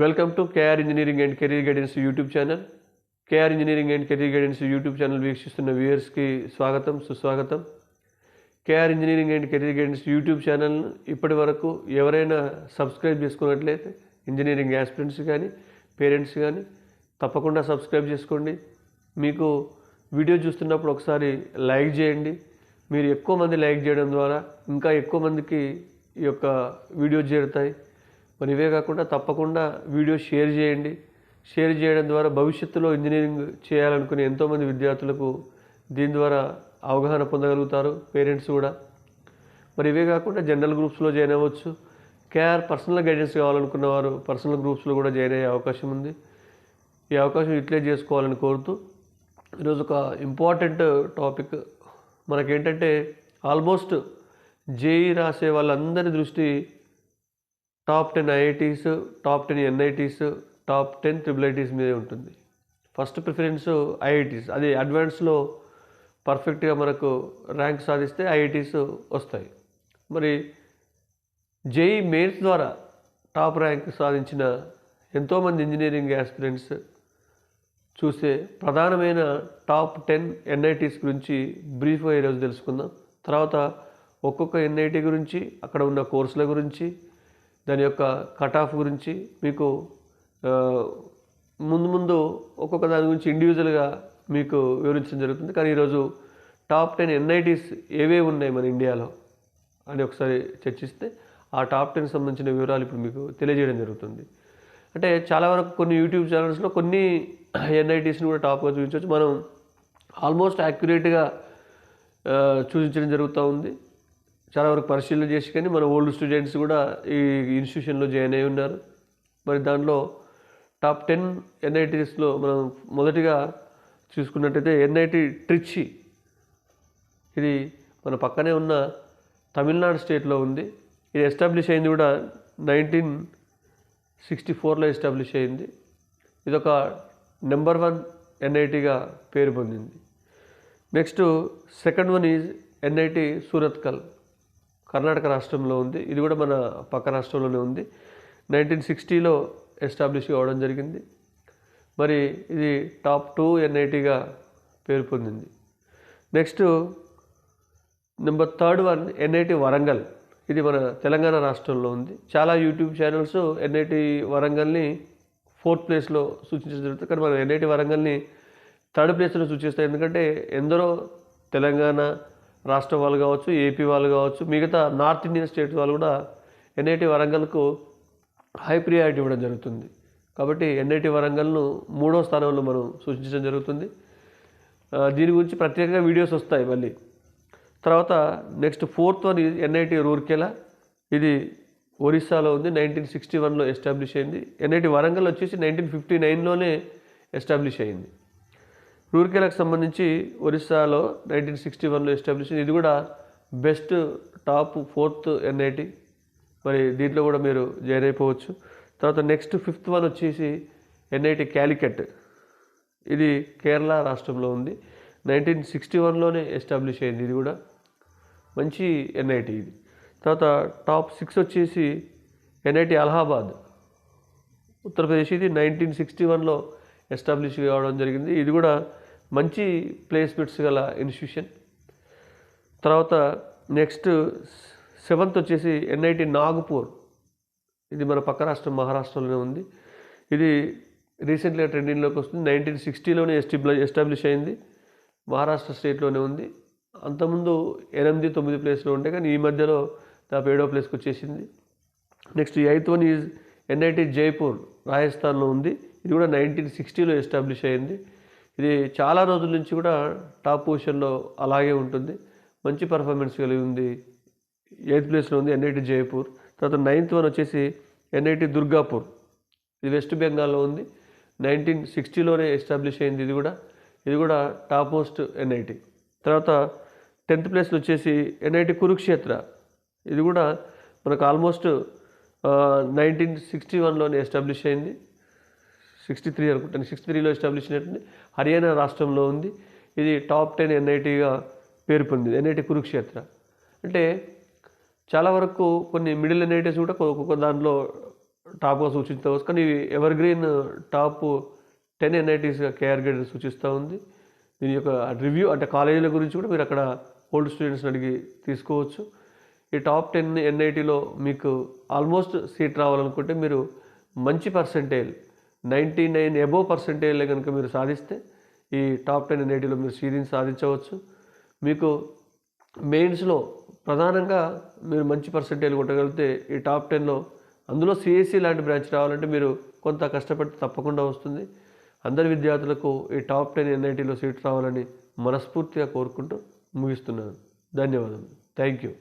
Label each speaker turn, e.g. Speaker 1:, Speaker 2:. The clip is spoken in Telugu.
Speaker 1: Welcome to KR engineering and career guidance YouTube channel KR engineering and career guidance YouTube channel వీక్షిస్తున్న వ్యూయర్స్కి స్వాగతం సుస్వాగతం. KR engineering and career guidance YouTube channel ఇప్పటి వరకు ఎవరైనా సబ్స్క్రైబ్ చేసుకున్నట్లయితే ఇంజనీరింగ్ యాస్పిరెంట్స్ కానీ పేరెంట్స్ కానీ తప్పకుండా సబ్స్క్రైబ్ చేసుకోండి. మీకు వీడియో చూస్తున్నప్పుడు ఒకసారి లైక్ చేయండి. మీరు ఎక్కువ మంది లైక్ చేయడం ద్వారా ఇంకా ఎక్కువ మందికి ఈ యొక్క వీడియో చేరుతాయి. మరి ఇవే కాకుండా తప్పకుండా వీడియో షేర్ చేయండి. షేర్ చేయడం ద్వారా భవిష్యత్తులో ఇంజనీరింగ్ చేయాలనుకునే ఎంతోమంది విద్యార్థులకు దీని ద్వారా అవగాహన పొందగలుగుతారు పేరెంట్స్ కూడా. మరి ఇవే కాకుండా జనరల్ గ్రూప్స్లో జాయిన్ అవ్వచ్చు. కేఆర్ పర్సనల్ గైడెన్స్ కావాలనుకున్న వారు పర్సనల్ గ్రూప్స్లో కూడా జాయిన్ అయ్యే అవకాశం ఉంది. ఈ అవకాశం యూటిలైజ్ చేసుకోవాలని కోరుతూ ఈరోజు ఒక ఇంపార్టెంట్ టాపిక్ మనకేంటంటే ఆల్మోస్ట్ జేఈ రాసే వాళ్ళందరి దృష్టి top ten IITs top ten NITs top ten triple ITs మీదే ఉంటుంది. First preference IITs. అది అడ్వాన్స్లో పర్ఫెక్ట్గా మనకు ర్యాంక్ సాధిస్తే ఐఐటీస్ వస్తాయి. మరి జేఈ మెయిన్స్ ద్వారా టాప్ ర్యాంక్ సాధించిన ఎంతోమంది ఇంజనీరింగ్ ఆస్పిరెంట్స్ చూసే ప్రధానమైన టాప్ టెన్ ఎన్ఐటీస్ గురించి బ్రీఫ్గా ఈరోజు తెలుసుకుందాం. తర్వాత ఒక్కొక్క ఎన్ఐటి గురించి అక్కడ ఉన్న కోర్సుల గురించి దాని యొక్క కట్ ఆఫ్ గురించి మీకు ముందు ముందు ఒక్కొక్క దాని గురించి ఇండివిజువల్గా మీకు వివరించడం జరుగుతుంది. కానీ ఈరోజు టాప్ టెన్ ఎన్ఐటీస్ ఏవేవి ఉన్నాయి మన ఇండియాలో అని ఒకసారి చర్చిస్తే ఆ టాప్ టెన్ సంబంధించిన వివరాలు ఇప్పుడు మీకు తెలియజేయడం జరుగుతుంది. అంటే చాలా వరకు కొన్ని యూట్యూబ్ ఛానల్స్లో కొన్ని ఎన్ఐటీస్ని కూడా టాప్గా చూపించవచ్చు. మనం ఆల్మోస్ట్ యాక్యురేట్గా చూపించడం జరుగుతూ ఉంది. చాలా వరకు పరిశీలన చేసి కానీ మన ఓల్డ్ స్టూడెంట్స్ కూడా ఈ ఇన్స్టిట్యూషన్లో జాయిన్ అయి ఉన్నారు. మరి దాంట్లో టాప్ టెన్ ఎన్ఐటీస్లో మనం మొదటిగా చూసుకున్నట్టయితే ఎన్ఐటి ట్రిచ్చి ఇది మన పక్కనే ఉన్న తమిళనాడు స్టేట్లో ఉంది. ఇది ఎస్టాబ్లిష్ అయింది కూడా నైన్టీన్ సిక్స్టీ ఫోర్లో ఎస్టాబ్లిష్ అయింది. ఇది ఒక నెంబర్ వన్ ఎన్ఐటిగా పేరు పొందింది. Next second one is NIT Surathkal. Karnataka రాష్ట్రంలో ఉంది. ఇది కూడా మన పక్క రాష్ట్రంలోనే ఉంది. నైన్టీన్ సిక్స్టీలో ఎస్టాబ్లిష్ కావడం జరిగింది. మరి ఇది టాప్ టూ ఎన్ఐటిగా పేరు పొందింది. Next number third one NIT Warangal. ఇది మన తెలంగాణ రాష్ట్రంలో ఉంది. చాలా యూట్యూబ్ ఛానల్స్ ఎన్ఐటి వరంగల్ని ఫోర్త్ ప్లేస్లో సూచించడం జరుగుతుంది. కానీ మనం ఎన్ఐటి వరంగల్ని థర్డ్ ప్లేస్లో సూచిస్తాం. ఎందుకంటే ఎందరో తెలంగాణ రాష్ట్రం వాళ్ళు కావచ్చు ఏపీ వాళ్ళు కావచ్చు మిగతా నార్త్ ఇండియన్ స్టేట్స్ వాళ్ళు కూడా ఎన్ఐటి వరంగల్కు హై ప్రియారిటీ ఇవ్వడం జరుగుతుంది. కాబట్టి ఎన్ఐటి వరంగల్ను మూడో స్థానంలో మనం సూచించడం జరుగుతుంది. దీని గురించి ప్రత్యేకంగా వీడియోస్ వస్తాయి మళ్ళీ. తర్వాత next fourth one NIT Rourkela. ఇది ఒరిస్సాలో ఉంది నైన్టీన్ సిక్స్టీ వన్లో ఎస్టాబ్లిష్ అయింది. ఎన్ఐటి వరంగల్ వచ్చేసి నైన్టీన్ ఫిఫ్టీ నైన్లోనే ఎస్టాబ్లిష్ అయింది. రూర్కెలాకు సంబంధించి ఒరిస్సాలో నైన్టీన్ సిక్స్టీ వన్లో ఎస్టాబ్లిష్ అయింది ఇది కూడా బెస్ట్ టాప్ ఫోర్త్ ఎన్ఐటి. మరి దీంట్లో కూడా మీరు జాయిన్ అయిపోవచ్చు. తర్వాత నెక్స్ట్ ఫిఫ్త్ వన్ వచ్చేసి ఎన్ఐటి క్యాలికట్ ఇది కేరళ రాష్ట్రంలో ఉంది. నైన్టీన్ సిక్స్టీ వన్లోనే ఎస్టాబ్లిష్ అయింది ఇది కూడా. మంచి ఎన్ఐటి ఇది. తర్వాత టాప్ సిక్స్ వచ్చేసి ఎన్ఐటి అలహాబాద్. ఉత్తరప్రదేశ్ ఇది నైన్టీన్ సిక్స్టీ వన్లో ఎస్టాబ్లిష్ కావడం జరిగింది. ఇది కూడా మంచి ప్లేస్మెంట్స్ గల ఇన్స్టిట్యూషన్ తర్వాత నెక్స్ట్ సెవెంత్ వచ్చేసి ఎన్ఐటి నాగపూర్ ఇది మన పక్క రాష్ట్రం మహారాష్ట్రలోనే ఉంది. ఇది రీసెంట్గా ట్రెండింగ్లోకి వస్తుంది. నైన్టీన్ సిక్స్టీలోనే ఎస్టిబ్ల ఎస్టాబ్లిష్ అయింది. మహారాష్ట్ర స్టేట్లోనే ఉంది. అంతకుముందు ఎనిమిది తొమ్మిది ప్లేస్లో ఉండే కానీ ఈ మధ్యలో దాపు ఏడో ప్లేస్కి వచ్చేసింది. Next eighth one is NIT Jaipur రాజస్థాన్లో ఉంది. ఇది కూడా నైన్టీన్ సిక్స్టీలో ఎస్టాబ్లిష్ అయింది. ఇది చాలా రోజుల నుంచి కూడా టాప్ పొజిషన్లో అలాగే ఉంటుంది. మంచి పర్ఫార్మెన్స్ కలిగి ఉంది ఎయిత్ ప్లేస్లో ఉంది ఎన్ఐటి జైపూర్. తర్వాత నైన్త్ వన్ వచ్చేసి ఎన్ఐటి దుర్గాపూర్. ఇది వెస్ట్ బెంగాల్లో ఉంది. నైన్టీన్ సిక్స్టీలోనే ఎస్టాబ్లిష్ అయింది ఇది కూడా. ఇది కూడా టాప్ మోస్ట్ ఎన్ఐటి. తర్వాత టెన్త్ ప్లేస్లో వచ్చేసి ఎన్ఐటి కురుక్షేత్ర. ఇది కూడా మనకు ఆల్మోస్ట్ నైన్టీన్ సిక్స్టీ వన్లోనే ఎస్టాబ్లిష్ అయింది. సిక్స్టీ త్రీ అనుకుంటాను. సిక్స్టీ త్రీలో ఎస్టాబ్లిష్ అయినటువంటి హర్యానా రాష్ట్రంలో ఉంది. ఇది టాప్ టెన్ ఎన్ఐటీగా పేరు పొందింది. ఎన్ఐటి కురుక్షేత్ర. అంటే చాలా వరకు కొన్ని మిడిల్ ఎన్ఐటీస్ కూడా ఒక్కొక్క దాంట్లో టాప్గా సూచించవచ్చు. కానీ ఇవి ఎవర్ గ్రీన్ టాప్ టెన్ ఎన్ఐటీస్గా కేఆర్ గైడెన్స్ సూచిస్తూ ఉంది. దీని యొక్క రివ్యూ అంటే కాలేజీల గురించి కూడా మీరు అక్కడ ఓల్డ్ స్టూడెంట్స్ని అడిగి తీసుకోవచ్చు. ఈ టాప్ టెన్ ఎన్ఐటీలో మీకు ఆల్మోస్ట్ సీట్ రావాలనుకుంటే మీరు మంచి పర్సెంటేజ్ నైంటీ నైన్ ఎబోవ్ పర్సెంటేజ్లో కనుక మీరు సాధిస్తే ఈ టాప్ టెన్ ఎన్ఐటీలో మీరు సీరీని సాధించవచ్చు. మీకు మెయిన్స్లో ప్రధానంగా మీరు మంచి పర్సెంటేజ్ కొట్టగలిగితే ఈ టాప్ టెన్లో అందులో సిఎస్సి లాంటి బ్రాంచ్ రావాలంటే మీరు కొంత కష్టపడితే తప్పకుండా వస్తుంది. అందరి విద్యార్థులకు ఈ టాప్ టెన్ ఎన్ఐటీలో సీట్ రావాలని మనస్ఫూర్తిగా కోరుకుంటూ ముగిస్తున్నాను. ధన్యవాదాలు థ్యాంక్ యూ.